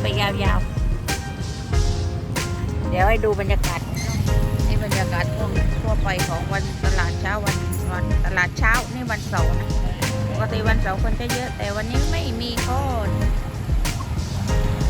ไปยาวๆ เดี๋ยวให้ดูบรรยากาศนี่บรรยากาศทั่วทั่วไปของวันตลาดเช้าวันวันตลาดเช้านี่วันเสาร์นะปกติวันเสาร์คนจะเยอะ แต่วันนี้ไม่มีคน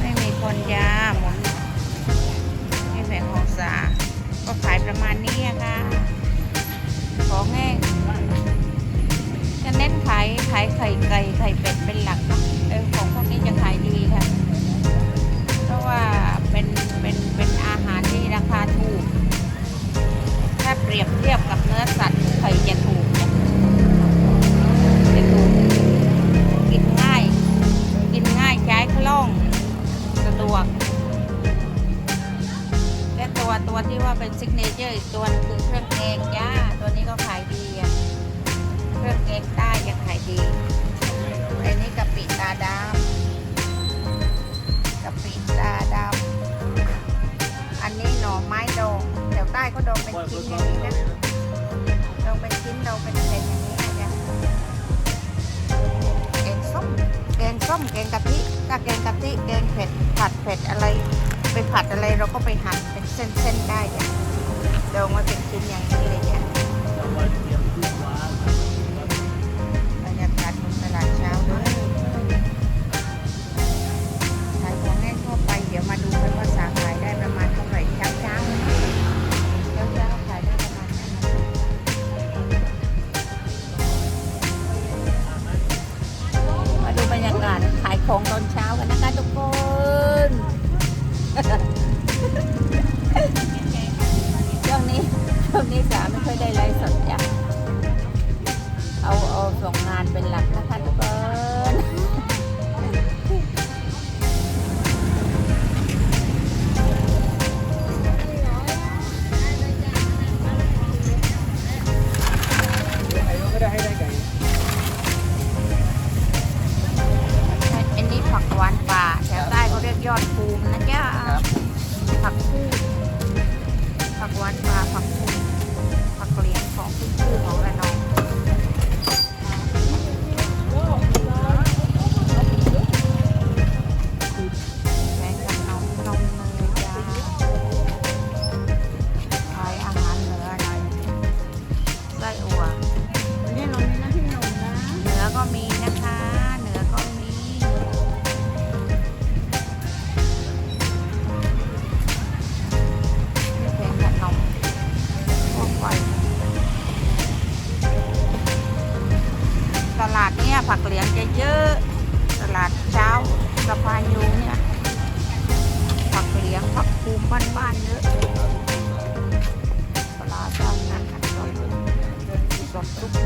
ไม่มีคนยาหมดนี่แผงของสาก็ขายประมาณนี้ค่ะของแห้งจะเน้นขายขายไข่ไก่ไข่เป็ดเป็นหลักเนาะของพวกนี้จะขายดีค่ะ ต้มแกงกะทิถ้าแกงกะทิแกงเผ็ดผัดเผ็ดอะไร ไปผัดอะไรเราก็ไปหั่นเป็นเส้นๆได้เดี๋ยวมาเป็นชิ้นอย่างนี้เลยจ้ะ อยได้ไลฟ์สดจ้ะเอาเอาส่งงานเป็นหลักนะคะ Sassuolo.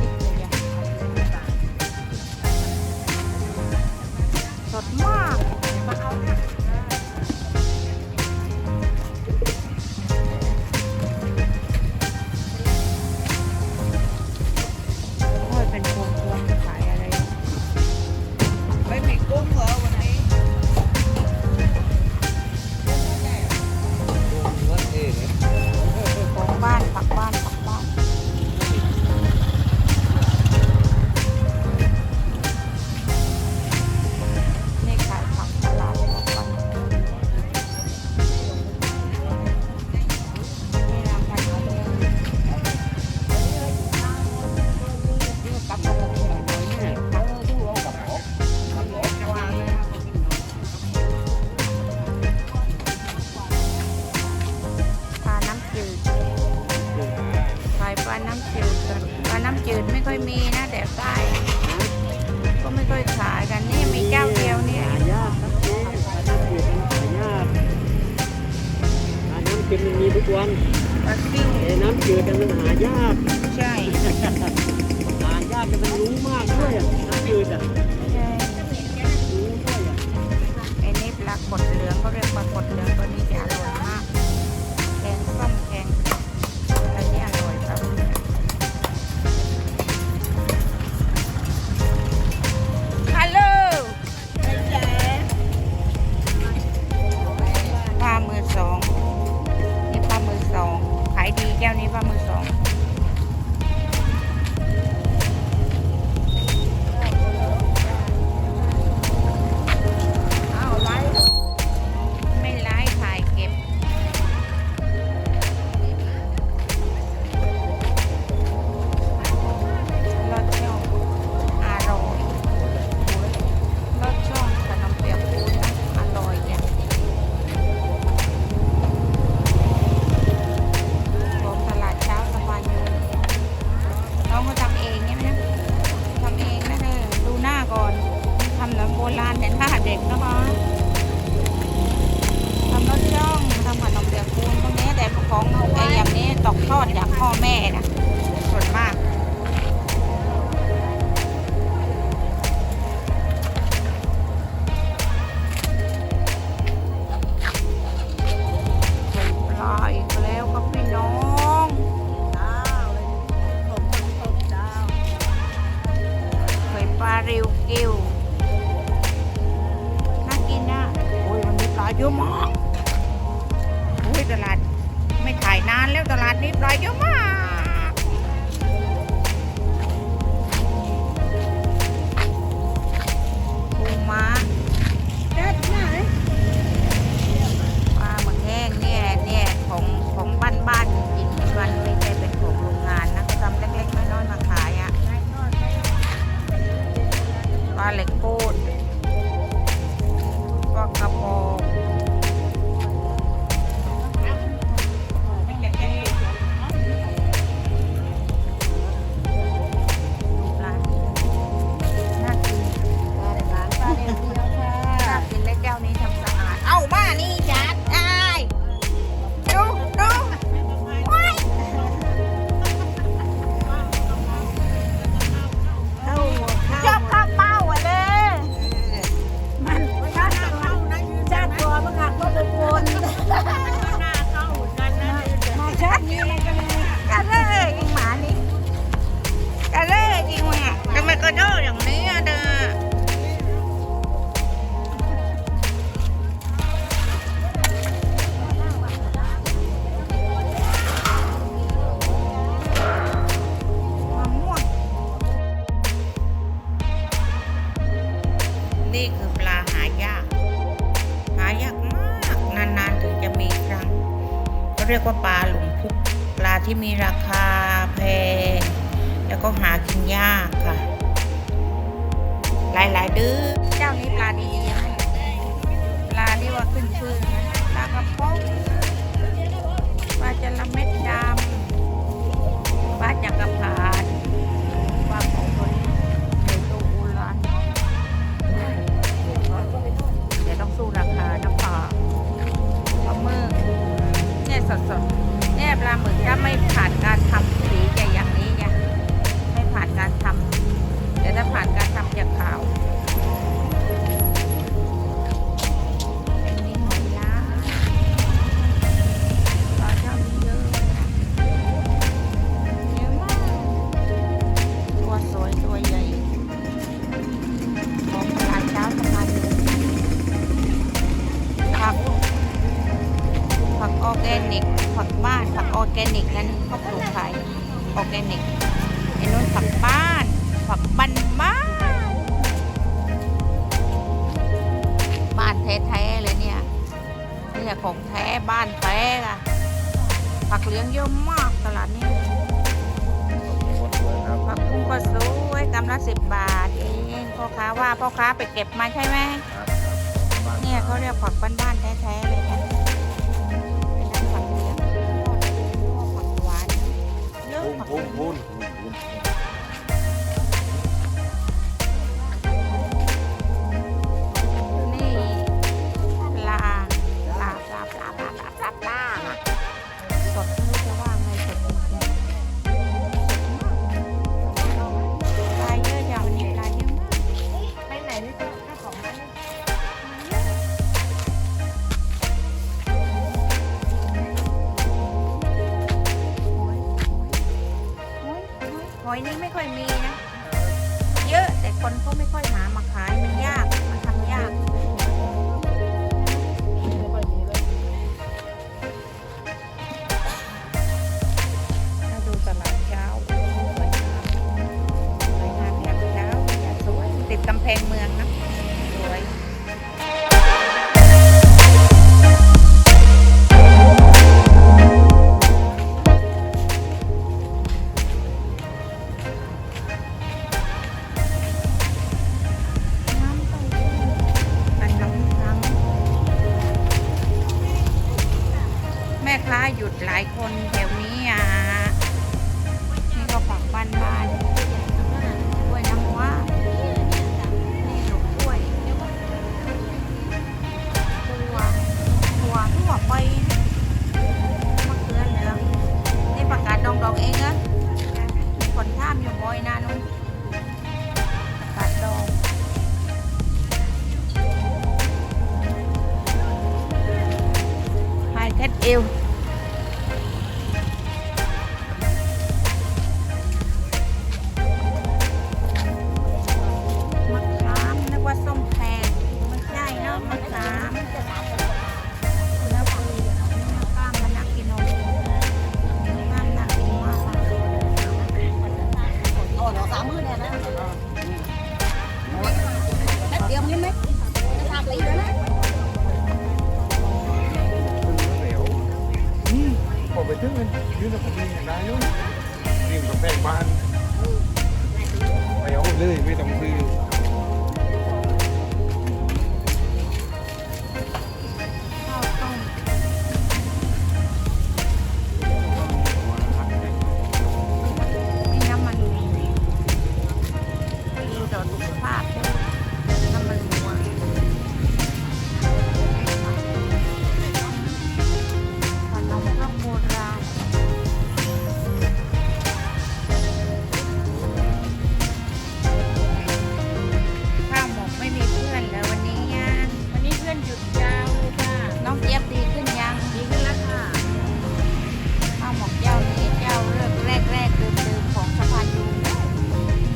ที่มีราคาแพง แล้วก็หากินยากค่ะ หลายๆดื้อเจ้านี้ปลาดีปลาที่ว่าขึ้นชื่อนะปลากระพงปลาจระเม็ดดำปลาจักรพรรดิปลาของคนเดตูอุลันเดี๋ยวต้องสู้ราคานะปลาปลาเมื่อเนี่ยสดๆ ปลาหมึกถ้าไม่ผ่านการทำสีจะอย่างนี้ไงไม่ผ่านการทำแต่ถ้าผ่านการทำจะขาว 60 บาทเองพ่อค้าว่าพ่อค้าไปเก็บมาใช่ไหมเนี่ยเขาเรียกผักบ้านๆแท้ๆเลยนะเนน้ำผักเลี้ยงผักหวานเลือกผัก พุ่นพุ่นพุ่น อยนี่ไม่ค่อยมีนะ เยอะแต่คนก็ไม่ค่อยมา khách you.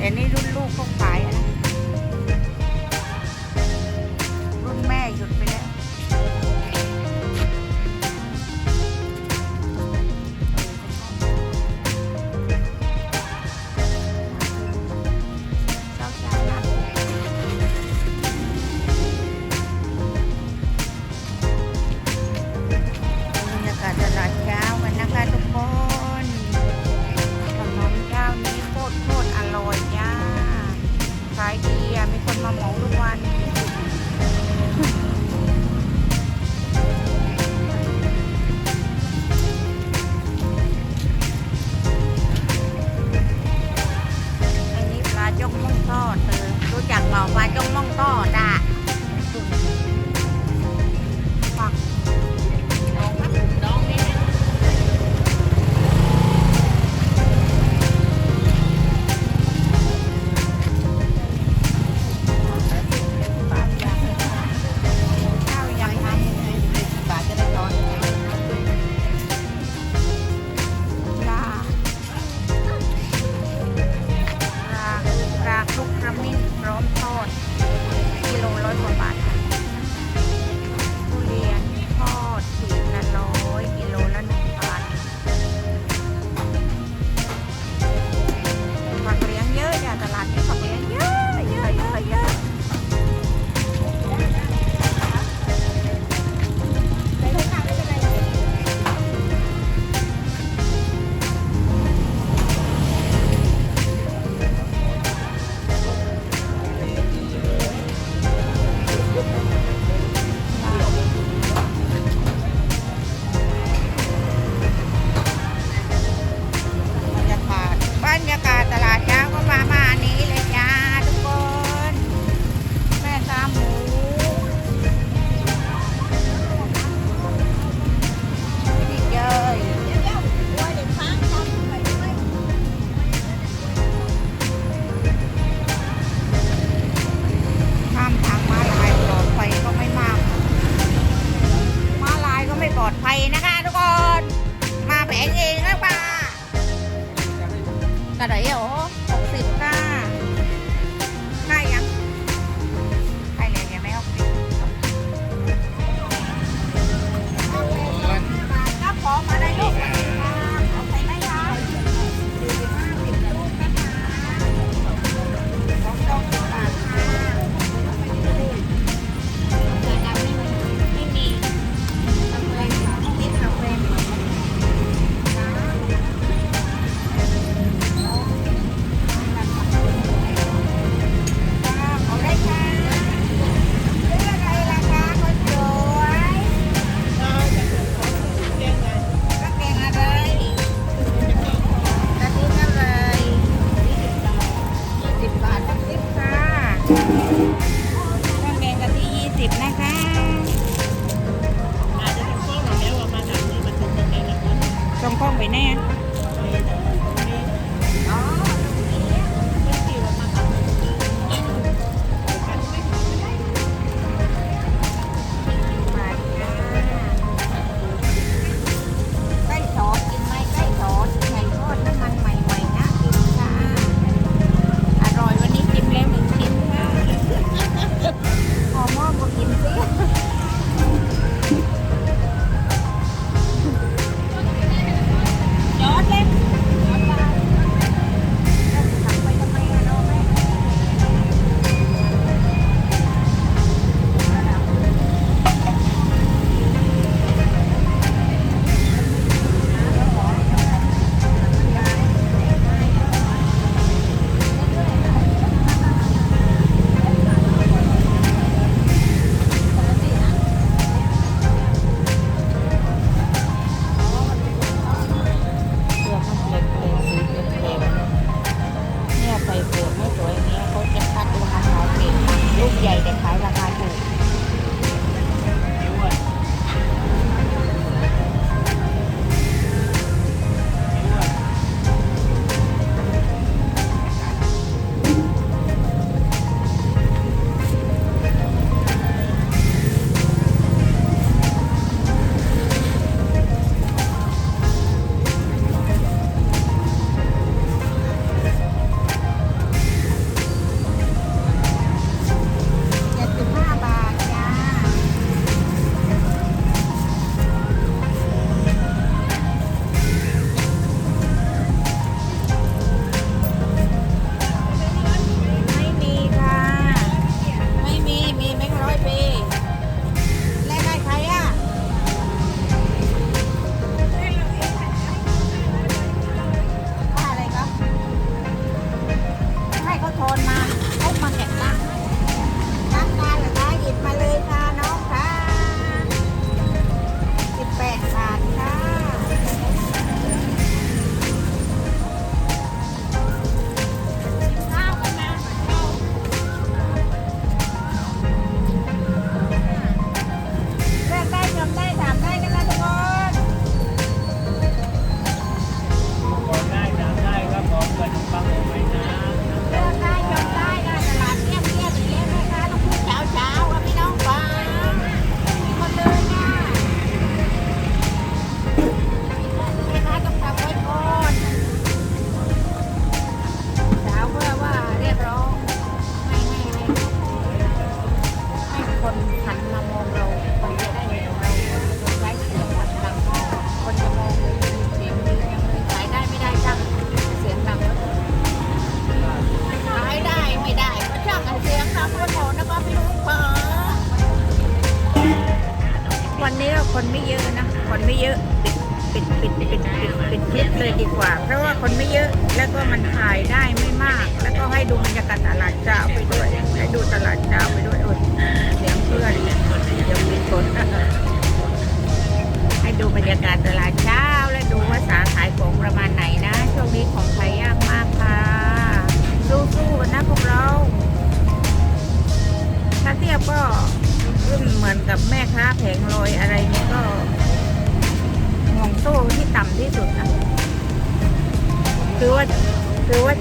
แต่นี่รุ่นลูกก็ไป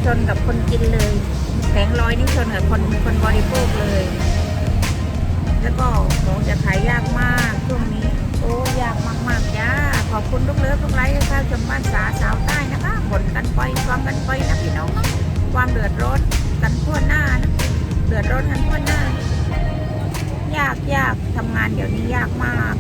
ชนกับคนกินเลยแผงลอยนี่ชนกับคนคนบริโภคเลย แล้วก็ของจะขายยากมากช่วงนี้ โอ้ยากมากๆจ้าขอบคุณทุกเลิฟทุกไลค์ที่เข้าชมบ้านสาสาวใต้นะคะผลกันไปฟังกันไปนะพี่น้องความเดือดร้อนกันทั่วหน้านะเดือดร้อนกันทั่วหน้า ยากยากทำงานเดี๋ยวนี้ยากมาก